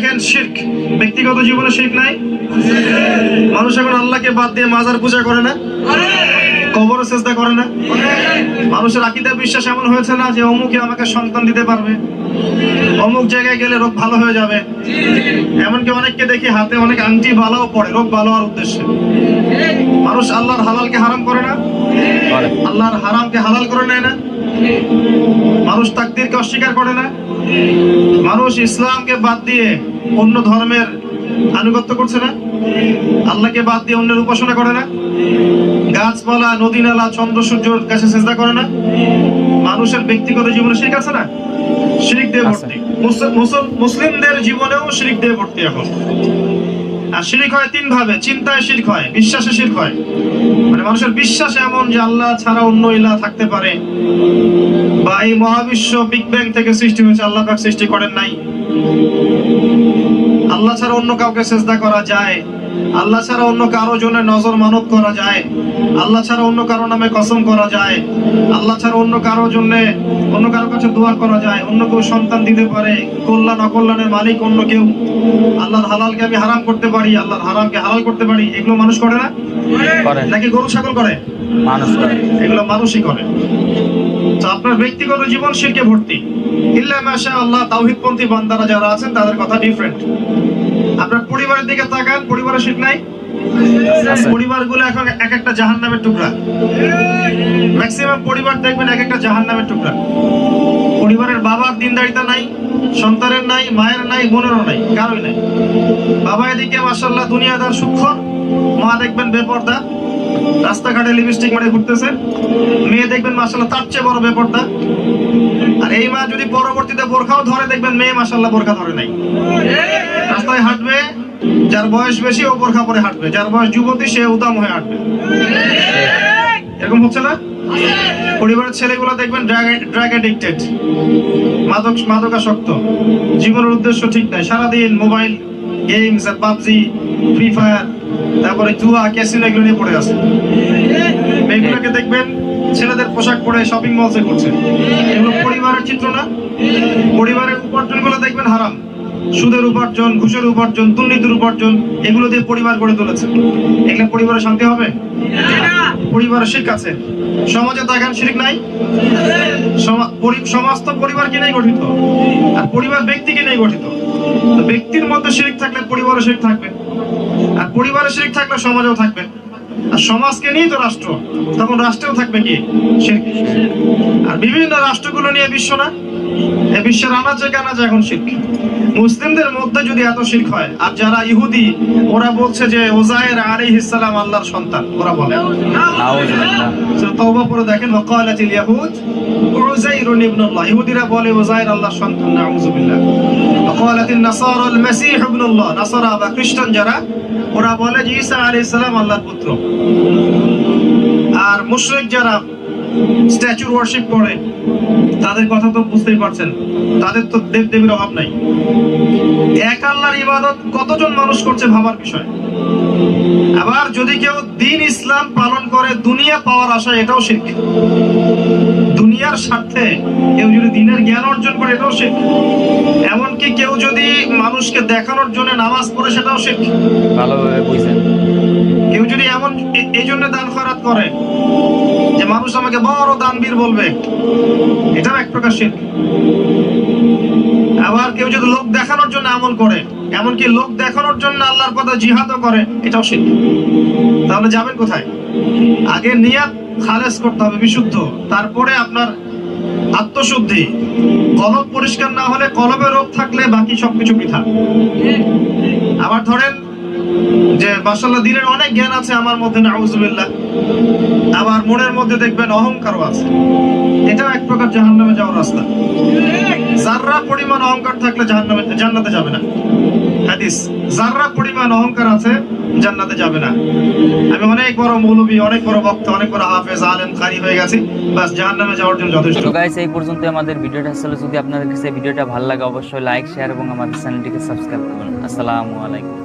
দেখেন শির্ক। ব্যক্তিগত জীবনে শির্ক নাই। মানুষ এখন আল্লাহকে বাদ দিয়ে মাজার পূজা করে না। কবর চেষ্টা করে না। মানুষের আকিদা বিশ্বাস এমন হয়েছে না যে অমুকে আমাকে সন্তান দিতে পারবে। অমুক জায়গায় গেলে রোগ ভালো হয়ে যাবে। এমনকি অনেককে দেখি হাতে অনেক আংটি বালাও পড়ে রোগ ভালো হওয়ার উদ্দেশ্যে। মানুষ আল্লাহর হালালকে হারাম করে না। আল্লাহর হারামকে হালাল করে নেয় না। মানুষ তাকদিরকে অস্বীকার করে না। মানুষ ইসলামকে বাদ দিয়ে অন্য ধর্মের আনুগত্য করছে না। আল্লাহকে বাদ দিয়ে অন্যের উপাসনা করে না। গাছপালা নদী নালা চন্দ্র সূর্যর কাছে চেষ্টা করে না। মানুষের ব্যক্তিগত জীবনে শিখ আছে না? শিরিক দিয়ে ভর্তি। মুসল- মুসল- মুসলিমদের জীবনেও শিরিক দিয়ে ভর্তি এখন। আর শিরিক হয় তিন ভাবে, চিন্তায় শিরিক হয়, বিশ্বাসে শিরিক হয়। মানে মানুষের বিশ্বাস এমন যে আল্লাহ ছাড়া অন্য ইলা থাকতে পারে। বা এই মহাবিশ্ব বিগ ব্যাং থেকে সৃষ্টি হয়েছে, আল্লাহ পাক সৃষ্টি করেন নাই। আল্লাহ ছাড়া অন্য কাউকে চেষ্টা করা যায়। আল্লাহ ছাড়া অন্য কারও জন্য নজর মানত করা যায়। আল্লাহ ছাড়া অন্য কারও নামে কসম করা যায়। আল্লাহ ছাড়া অন্য কারও জন্য অন্য কারও কাছে দোয়া করা যায়। অন্য কেউ সন্তান দিতে পারে কল্যাণ অকল্যাণের মালিক অন্য কেউ। আল্লাহর হালালকে আমি হারাম করতে পারি আল্লাহর হারামকে হালাল করতে পারি। এগুলো মানুষ করে না? নাকি গরু ছাগল করে? মানুষ করে। এগুলো মানুষই করে। আপনার ব্যক্তিগত জীবন শিরকে ভর্তি? ইল্লা মাশা আল্লাহ তাওহীদপন্থী বান্দারা যারা আছেন তাদের কথা ডিফারেন্ট আপনার পরিবারের দিকে তাকান পরিবারের শিখ নাই? পরিবারগুলো এখন এক একটা জাহান্নামের টুকরা। ম্যাক্সিমাম পরিবার দেখবেন এক একটা জাহান্নামের টুকরা। পরিবারের বাবার দিনদারিতা নাই সন্তানের নাই মায়ের নাই বোনেরও নাই কারোই নাই। বাবা এদিকে মাসাল্লাহ দুনিয়াদার সূক্ষ্ম মা দেখবেন বেপর্দা। রাস্তাঘাটে লিপস্টিক মারে ঘুরতেছে। মেয়ে দেখবেন মাসাল্লাহ তার চেয়ে বড় বেপর্দা। আর এই মা যদি পরবর্তীতে বোরখাও ধরে, দেখবেন মেয়ে মাসাল্লাহ বোরখা ধরে নাই। রাস্তায় হাঁটবে, যার বয়স বেশি, ও বোরখা পরে হাঁটবে। যার বয়স যুবতী, সে উদাম হয়ে হাঁটবে। এরকম হচ্ছে না? পরিবারের ছেলেগুলো দেখবেন ড্রাগ এডিক্টেড মাদক, মাদকাসক্ত। জীবনের উদ্দেশ্য ঠিক নাই। সারাদিন মোবাইল গেমস আর পাবজি ফ্রি ফায়ার তারপরে জুয়া, ক্যাসিনো এগুলো নিয়ে পড়ে আছে। মেয়েগুলোকে দেখবেন ছেলেদের পোশাক পরে শপিং মলসে করছে। এগুলো পরিবারের চিত্র না। পরিবারের উপার্জনগুলো দেখবেন হারাম। সুদের উপার্জন, ঘুষের উপার্জন, দুর্নীতির উপার্জন, এগুলো দিয়ে পরিবার গড়ে তুলেছে। এগুলো পরিবারের শান্তি হবে? পরিবারের শিখ আছে। সমাজে তো এখন শিরিক নাই। সমাজ তো পরিবারকে নিয়ে গঠিত। আর পরিবার ব্যক্তি নিয়ে গঠিত। ব্যক্তির মধ্যে শিখ থাকলে পরিবারও শিখ থাকবে। আর পরিবারের শিরিক থাকলে সমাজেও থাকবে। আর সমাজকে নিয়েই তো রাষ্ট্র। তখন রাষ্ট্রেও থাকবে কি? আর বিভিন্ন রাষ্ট্রগুলো নিয়ে বিশ্ব না? বিশ্বের আনাচে কানাচে এখন শিরক মুসলিমদের মধ্যে যদি এত শিরক হয় আর যারা ইহুদি ওরা বলছে যে ওজায়ের আলাইহিস সালাম আল্লাহর সন্তান ওরা বলে। নাউজুবিল্লাহ। তাওবা পড়ে দেখেন ওয়াকালাতিল ইয়াহুদ উযাইরুন ইবনুল্লাহ। ইহুদিরা বলে উযাইর আল্লাহর সন্তান নাউযুবিল্লাহ ওয়াকালাতিন নাসারা আল মাসীহ ইবনুল্লাহ নাসারা বা খ্রিস্টান যারা ওরা বলে যে ঈসা আলাইহিস সালাম আল্লাহর পুত্র। আর মুশরিক যারা স্ট্যাচুর ওয়ার্শিপ করে। তাদের কথা তো বুঝতেই পারছেন। তাদের তো দেব দেবীর অভাব নাই। এক আল্লাহর ইবাদত কতজন মানুষ করছে ভাবার বিষয়? আবার যদি কেউ দিন ইসলাম পালন করে দুনিয়া পাওয়ার আশা এটাও শিখ দুনিয়ার স্বার্থে কেউ যদি দিনের জ্ঞান অর্জন করে এটাও শিখ এমনকি কেউ যদি মানুষকে দেখানোর জন্য নামাজ পড়ে সেটাও শিখ ভালোভাবে বুঝছেন। কেউ যদি এমন এই জন্য দান খরাত করে মানুষ আমাকে বড় দানবীর বলবে। এটাও এক প্রকার শিখ আবার কেউ যদি লোক দেখানোর জন্য আমল করে, এমনকি লোক দেখানোর জন্য আল্লাহর কথা জিহাদও করে, এটাও শিখ তাহলে যাবেন কোথায়? আগে নিয়াত খালেজ করতে হবে, বিশুদ্ধ। তারপরে আপনার আত্মশুদ্ধি। কলব পরিষ্কার না হলে কলবে রোগ থাকলে বাকি সবকিছু বৃথা। আবার ধরেন যে মাসাল্লাহ দিনের অনেক জ্ঞান আছে আমার মধ্যে, নাউজুবিল্লাহ। আবার মনের মধ্যে দেখবেন অহংকারও আছে। এটাও এক প্রকার জাহান্নামে যাওয়ার রাস্তা। জাররা পরিমাণ অহংকার থাকলে জাহান্নামে জান্নাতে যাবে না। হাদিস জাররা পরিমাণ অহংকার আছে, জান্নাতে যাবে না। আমি অনেক বড় মৌলবি, অনেক বড় বক্তা অনেক বড় হাফেজ, আলেম কারি হয়ে গেছি। বাস জাহান্নামে যাওয়ার জন্য যথেষ্ট। তো গাইস এই পর্যন্ত আমাদের ভিডিওটা আসলে যদি আপনাদের কাছে ভিডিওটা ভালো লাগে, অবশ্যই লাইক শেয়ার এবং আমাদের চ্যানেলটিকে সাবস্ক্রাইব করুন আসসালামু আলাইকুম।